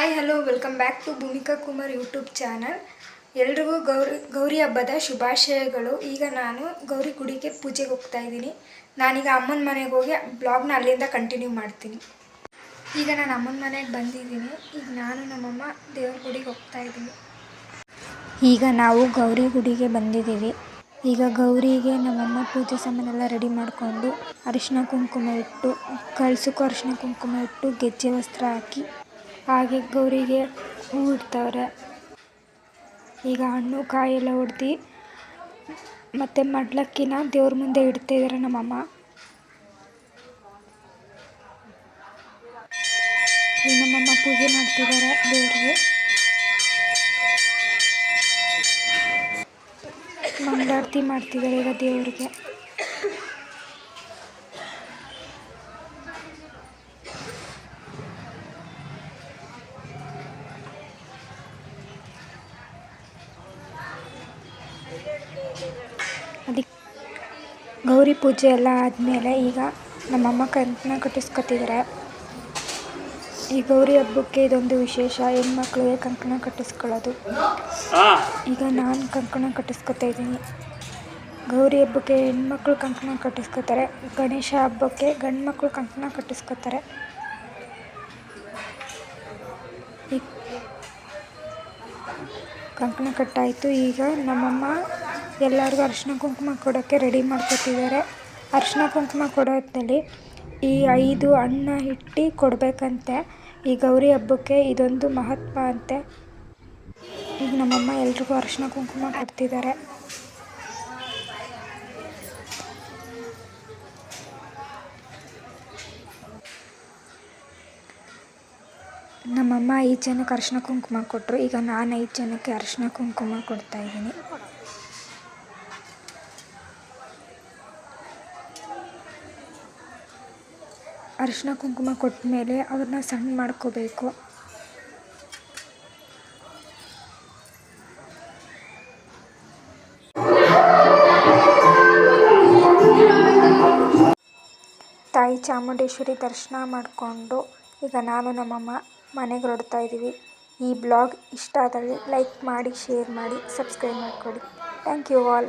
Hi hello welcome back to Bhoomika Kumar YouTube channel ಎಲ್ರಿಗೂ ಗೌರಿ ಗೌರಿ ಹಬ್ಬದ ಶುಭಾಶಯಗಳು. ಈಗ ನಾನು ಗೌರಿ ಗುಡಿಗೆ ಪೂಜೆಗೆ ಹೋಗ್ತಾ ಇದ್ದೀನಿ. ನಾನೀಗ ಅಮ್ಮನ ಮನೆಗೆ ಹೋಗಿ ಬ್ಲಾಗ್ನ ಅಲ್ಲಿಂದ ಕಂಟಿನ್ಯೂ ಮಾಡ್ತೀನಿ. ಈಗ ನಾನು ಅಮ್ಮನ ಮನೆಗೆ ಬಂದಿದ್ದೀನಿ. ಈಗ ನಾನು ನಮ್ಮಮ್ಮ ದೇವ್ರ ಗುಡಿಗೆ ಹೋಗ್ತಾ ಇದ್ದೀನಿ. ಈಗ ನಾವು ಗೌರಿ ಗುಡಿಗೆ ಬಂದಿದ್ದೀವಿ. ಈಗ ಗೌರಿಗೆ ನಮ್ಮಮ್ಮ ಪೂಜೆ ಸಾಮಾನೆಲ್ಲ ರೆಡಿ ಮಾಡಿಕೊಂಡು ಅರಿಶಿನ ಕುಂಕುಮ ಇಟ್ಟು ಕಳ್ಸಕ್ಕೂ ಅರಿಶಿನ ಕುಂಕುಮ ಇಟ್ಟು, ಗೆಜ್ಜೆ ವಸ್ತ್ರ ಹಾಕಿ ಹಾಗೆ ಗೌರಿಗೆ ಹೂ ಇಡ್ತವ್ರೆ ಈಗ ಹಣ್ಣು ಕಾಯಿ ಎಲ್ಲ ಹೊಡ್ದು ಮತ್ತು ಮಡ್ಲಕ್ಕಿನ ದೇವ್ರ ಮುಂದೆ ಇಡ್ತಿದ್ದಾರೆ ನಮ್ಮಮ್ಮ. ಈ ನಮ್ಮಮ್ಮ ಪೂಜೆ ಮಾಡ್ತಿದ್ದಾರೆ ದೇವರಿಗೆ. ಮಂಗಳಾರತಿ ಮಾಡ್ತಿದ್ದಾರೆ ಈಗ ದೇವ್ರಿಗೆ. ಅದಕ್ಕೆ ಗೌರಿ ಪೂಜೆ ಎಲ್ಲ ಆದಮೇಲೆ ಈಗ ನಮ್ಮಮ್ಮ ಕಂಕಣ ಕಟ್ಟಿಸ್ಕೊತಿದ್ದಾರೆ ಈ ಗೌರಿ ಹಬ್ಬಕ್ಕೆ ಇದೊಂದು ವಿಶೇಷ ಹೆಣ್ಮಕ್ಳಿಗೆ ಕಂಕಣ ಕಟ್ಟಿಸ್ಕೊಳ್ಳೋದು? ಈಗ ನಾನು ಕಂಕಣ ಕಟ್ಟಿಸ್ಕೊತಾ ಇದ್ದೀನಿ. ಗೌರಿ ಹಬ್ಬಕ್ಕೆ ಹೆಣ್ಮಕ್ಳು ಕಂಕಣ ಕಟ್ಟಿಸ್ಕೊತಾರೆ. ಗಣೇಶ ಹಬ್ಬಕ್ಕೆ ಗಂಡು ಮಕ್ಕಳು ಕಂಕಣ ಕಟ್ಟಿಸ್ಕೊತಾರೆ. ಕಂಕಣ ಕಟ್ಟಾಯಿತು. ಈಗ ನಮ್ಮಮ್ಮ ಎಲ್ಲರಿಗೂ ಅರಿಶಿನ ಕುಂಕುಮ ಕೊಡೋಕ್ಕೆ ರೆಡಿ ಮಾಡ್ಕೊತಿದ್ದಾರೆ ಅರಿಶಿನ ಕುಂಕುಮ ಕೊಡೋದ್ರಲ್ಲಿ ಈ ಐದು ಅನ್ನ ಇಟ್ಟು ಕೊಡಬೇಕಂತೆ. ಈ ಗೌರಿ ಹಬ್ಬಕ್ಕೆ ಇದೊಂದು ಮಹತ್ವ ಅಂತೆ. ಈಗ ನಮ್ಮಮ್ಮ ಎಲ್ರಿಗೂ ಅರಿಶಿನ ಕುಂಕುಮ ಕೊಡ್ತಿದ್ದಾರೆ. ನಮ್ಮಮ್ಮ ಐದು ಜನಕ್ಕೆ ಅರಿಶಿನ ಕುಂಕುಮ ಕೊಟ್ಟರು. ಈಗ ನಾನು ಐದು ಜನಕ್ಕೆ ಅರಿಶಿನ ಕುಂಕುಮ ಕೊಡ್ತಾ ಇದ್ದೀನಿ. ಅರಿಶಿನ ಕುಂಕುಮ ಕೊಟ್ಟ ಮೇಲೆ ಅವ್ರನ್ನ ಸಣ್ಣ ಮಾಡ್ಕೋಬೇಕು. ತಾಯಿ ಚಾಮುಂಡೇಶ್ವರಿ ದರ್ಶನ ಮಾಡಿಕೊಂಡು ಈಗ ನಾನು ನಮ್ಮಮ್ಮ ಮನೆಗೆ ಹೊರಡ್ತಾ ಇದ್ದೀವಿ ಈ ಬ್ಲಾಗ್ ಇಷ್ಟ ಆದಲ್ಲಿ ಲೈಕ್ ಮಾಡಿ, ಶೇರ್ ಮಾಡಿ, ಸಬ್ಸ್ಕ್ರೈಬ್ ಮಾಡ್ಕೊಳ್ಳಿ. Thank you all.